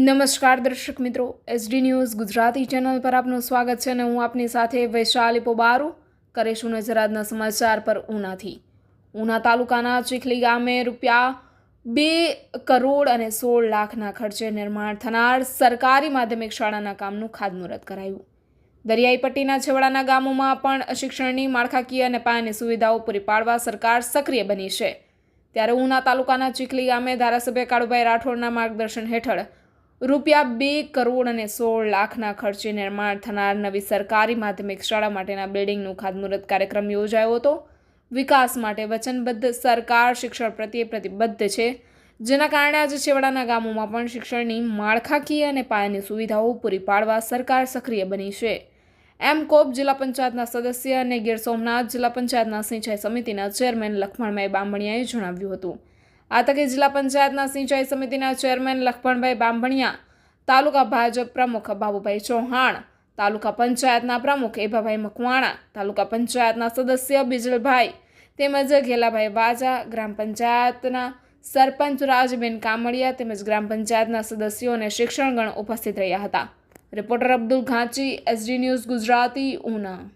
નમસ્કાર દર્શક મિત્રો એસડી ન્યૂઝ ગુજરાતી ચેનલ પર આપનું સ્વાગત છે અને હું આપની સાથે વૈશાલી પોબારુ. કરીશું નજર આજના સમાચાર પર ઉનાથી. ઉના તાલુકાના ચીખલી ગામે રૂપિયા બે કરોડ અને સોળ લાખના ખર્ચે નિર્માણ થનાર સરકારી માધ્યમિક શાળાના કામનું ખાતમુહૂર્ત કરાયું. દરિયાઈ પટ્ટીના છેવાડાના ગામોમાં પણ શિક્ષણની માળખાકીય અને પાયાની સુવિધાઓ પૂરી પાડવા સરકાર સક્રિય બની છે. ત્યારે ઉના તાલુકાના ચીખલી ગામે ધારાસભ્ય કાળુભાઈ રાઠોડના માર્ગદર્શન હેઠળ રૂપિયા બે કરોડ અને સોળ લાખના ખર્ચે નિર્માણ થનાર નવી સરકારી માધ્યમિક શાળા માટેના બિલ્ડિંગનું ખાતમુહૂર્ત કાર્યક્રમ યોજાયો હતો. વિકાસ માટે વચનબદ્ધ સરકાર શિક્ષણ પ્રત્યે પ્રતિબદ્ધ છે. જેના કારણે આજે છેવાડાના ગામોમાં પણ શિક્ષણની માળખાકીય અને પાયાની સુવિધાઓ પૂરી પાડવા સરકાર સક્રિય બની છે. એમ કોપ જિલ્લા પંચાયતના સદસ્ય અને ગીર સોમનાથ જિલ્લા પંચાયતના સિંચાઈ સમિતિના ચેરમેન લખમણભાઈ બામણિયાએ જણાવ્યું હતું. આ તકે જિલ્લા પંચાયતના સિંચાઈ સમિતિના ચેરમેન લખમણભાઈ બાંભણિયા, તાલુકા ભાજપ પ્રમુખ બાબુભાઈ ચૌહાણ, તાલુકા પંચાયતના પ્રમુખ એભાભાઈ મકવાણા, તાલુકા પંચાયતના સદસ્ય બિજલભાઈ તેમજ ઘેલાભાઈ વાજા, ગ્રામ પંચાયતના સરપંચ રાજબેન કામડિયા તેમજ ગ્રામ પંચાયતના સદસ્યો અને શિક્ષણગણ ઉપસ્થિત રહ્યા હતા. Reporter Abdul Ghanchi, SD news Gujarati, Una.